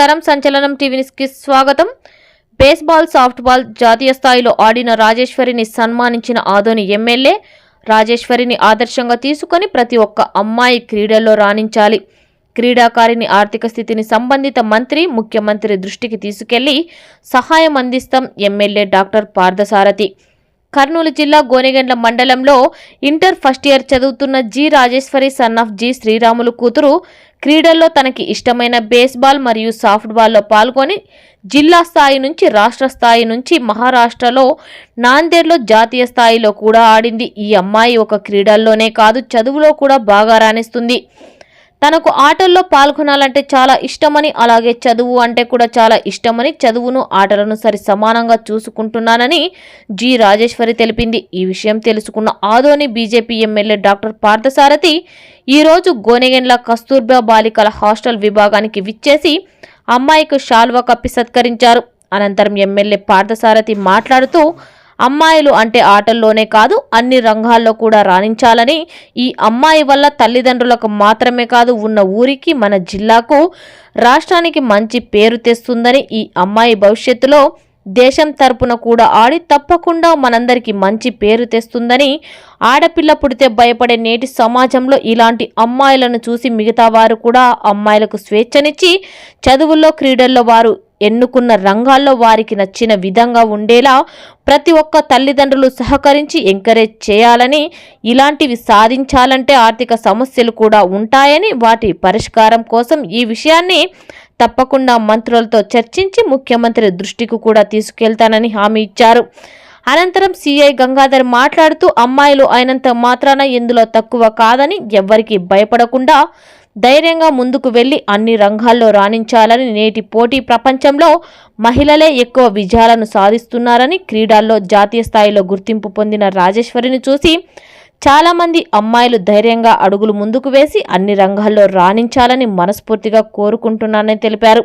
నమస్కారం. సంచలనం టీవీకి స్వాగతం. బేస్బాల్ సాఫ్ట్బాల్ జాతీయ స్థాయిలో ఆడిన రాజేశ్వరిని సన్మానించిన ఆదోని ఎమ్మెల్యే రాజేశ్వరిని ఆదర్శంగా తీసుకొని ప్రతి ఒక్క అమ్మాయి క్రీడల్లో రాణించాలి. క్రీడాకారిణి ఆర్థిక స్థితిని సంబంధిత మంత్రి ముఖ్యమంత్రి దృష్టికి తీసుకెళ్ళి సహాయం అందిస్తాం ఎమ్మెల్యే డాక్టర్ పార్థసారథి. కర్నూలు జిల్లా గోనెగండ్ల మండలంలో ఇంటర్ ఫస్ట్ ఇయర్ చదువుతున్న G Rajeswari son of G Sriramulu కూతురు క్రీడల్లో తనకి ఇష్టమైన బేస్బాల్ మరియు సాఫ్ట్బాల్లో పాల్గొని జిల్లా స్థాయి నుంచి రాష్ట్ర స్థాయి నుంచి మహారాష్ట్రలో నాందేడ్లో జాతీయ స్థాయిలో కూడా ఆడింది. ఈ అమ్మాయి ఒక క్రీడల్లోనే కాదు చదువులో కూడా బాగా రాణిస్తుంది. తనకు ఆటల్లో పాల్గొనాలంటే చాలా ఇష్టమని అలాగే చదువు అంటే కూడా చాలా ఇష్టమని చదువును ఆటలను సరి సమానంగా చూసుకుంటున్నానని జి రాజేశ్వరి తెలిపింది. ఈ విషయం తెలుసుకున్న Adoni BJP MLA doctor Parthasarathi ఈరోజు గోనెగెండ్ల కస్తూర్బా బాలికల హాస్టల్ విభాగానికి విచ్చేసి అమ్మాయికి షాల్వా కప్పి సత్కరించారు. అనంతరం ఎమ్మెల్యే పార్థసారథి మాట్లాడుతూ అమ్మాయిలు అంటే ఆటల్లోనే కాదు అన్ని రంగాల్లో కూడా రాణించాలని. ఈ అమ్మాయి వల్ల తల్లిదండ్రులకు మాత్రమే కాదు ఉన్న ఊరికి మన జిల్లాకు రాష్ట్రానికి మంచి పేరు తెస్తుందని ఈ అమ్మాయి భవిష్యత్తులో దేశం తరపున కూడా ఆడి తప్పకుండా మనందరికీ మంచి పేరు తెస్తుందని ఆడపిల్ల పుడితే భయపడే నేటి సమాజంలో ఇలాంటి అమ్మాయిలను చూసి మిగతా వారు కూడా అమ్మాయిలకు స్వేచ్ఛనిచ్చి చదువుల్లో క్రీడల్లో వారు ఎన్నుకున్న రంగాల్లో వారికి నచ్చిన విధంగా ఉండేలా ప్రతి ఒక్క తల్లిదండ్రులు సహకరించి ఎంకరేజ్ చేయాలని ఇలాంటివి సాధించాలంటే ఆర్థిక సమస్యలు కూడా ఉంటాయని వాటి పరిష్కారం కోసం ఈ విషయాన్ని తప్పకుండా మంత్రులతో చర్చించి ముఖ్యమంత్రి దృష్టికి కూడా తీసుకెళ్తానని హామీ ఇచ్చారు. అనంతరం సీఐ గంగాధర్ మాట్లాడుతూ అమ్మాయిలు అయినంత మాత్రాన ఇందులో తక్కువ కాదని ఎవ్వరికీ భయపడకుండా ధైర్యంగా ముందుకు వెళ్ళి అన్ని రంగాల్లో రాణించాలని నేటి పోటీ ప్రపంచంలో మహిళలే ఎక్కువ విజయాలను సాధిస్తున్నారని క్రీడల్లో జాతీయ స్థాయిలో గుర్తింపు పొందిన రాజేశ్వరిని చూసి చాలామంది అమ్మాయిలు ధైర్యంగా అడుగులు ముందుకు వేసి అన్ని రంగాల్లో రాణించాలని మనస్ఫూర్తిగా కోరుకుంటున్నానని తెలిపారు.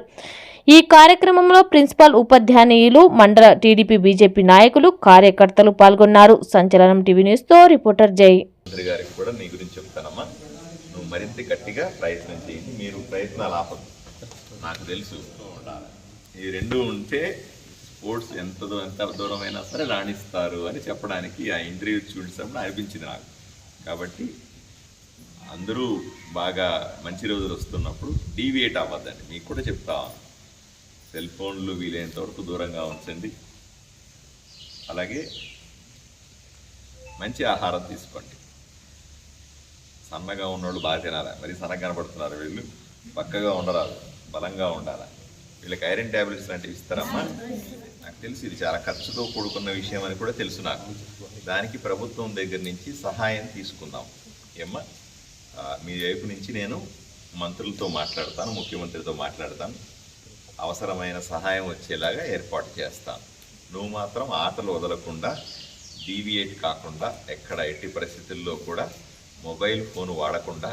ఈ కార్యక్రమంలో ప్రిన్సిపాల్ ఉపాధ్యాయులు మండల టీడీపీ బీజేపీ నాయకులు కార్యకర్తలు పాల్గొన్నారు. సంచలనం టీవీ న్యూస్తో రిపోర్టర్ జై. గారికి కూడా నీ గురించి చెప్తానమ్మా. మరింత గట్టిగా ప్రయత్నం చేయండి. మీరు ప్రయత్నాలు ఆపదు నాకు తెలుసు. ఈ రెండు ఉంటే స్పోర్ట్స్ ఎంత ఎంత దూరమైనా సరే రాణిస్తారు అని చెప్పడానికి ఆ ఇంటర్వ్యూ చూసినప్పుడు అనిపించింది నాకు. కాబట్టి అందరూ బాగా మంచి రోజులు వస్తున్నప్పుడు డీవియేట్ అవ్వద్దండి. మీకు కూడా చెప్తా సెల్ ఫోన్లు వీలైనంత వరకు దూరంగా ఉంచండి. అలాగే మంచి ఆహారం తీసుకోండి. సన్నగా ఉన్నోళ్ళు బాగా తినాలి? మరి సన్నగా కనబడుతున్నారు వీళ్ళు. పక్కగా ఉండరాదు బలంగా ఉండాలి? వీళ్ళకి ఐరన్ ట్యాబ్లెట్స్ లాంటివి ఇస్తారమ్మా. నాకు తెలుసు ఇది చాలా ఖర్చుతో కూడుకున్న విషయం అని కూడా తెలుసు నాకు. దానికి ప్రభుత్వం దగ్గర నుంచి సహాయం తీసుకుందాం. ఏమ్మా? మీ వైపు నుంచి నేను మంత్రులతో మాట్లాడతాను ముఖ్యమంత్రితో మాట్లాడతాను. అవసరమైన సహాయం వచ్చేలాగా ఏర్పాటు చేస్తాను. నువ్వు మాత్రం ఆటలు వదలకుండా డీవియేట్ కాకుండా ఎక్కడ ఎట్టి పరిస్థితుల్లో కూడా మొబైల్ ఫోన్ వాడకుండా.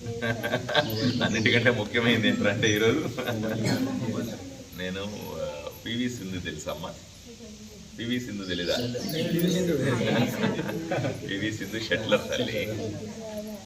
అన్నిటికంటే ముఖ్యమైనది ఏంటంటే ఈరోజు నేను పివి సింధు తెలుసమ్మా? పివి సింధు తెలీదా? పివి సింధు షట్లర్ తల్లి.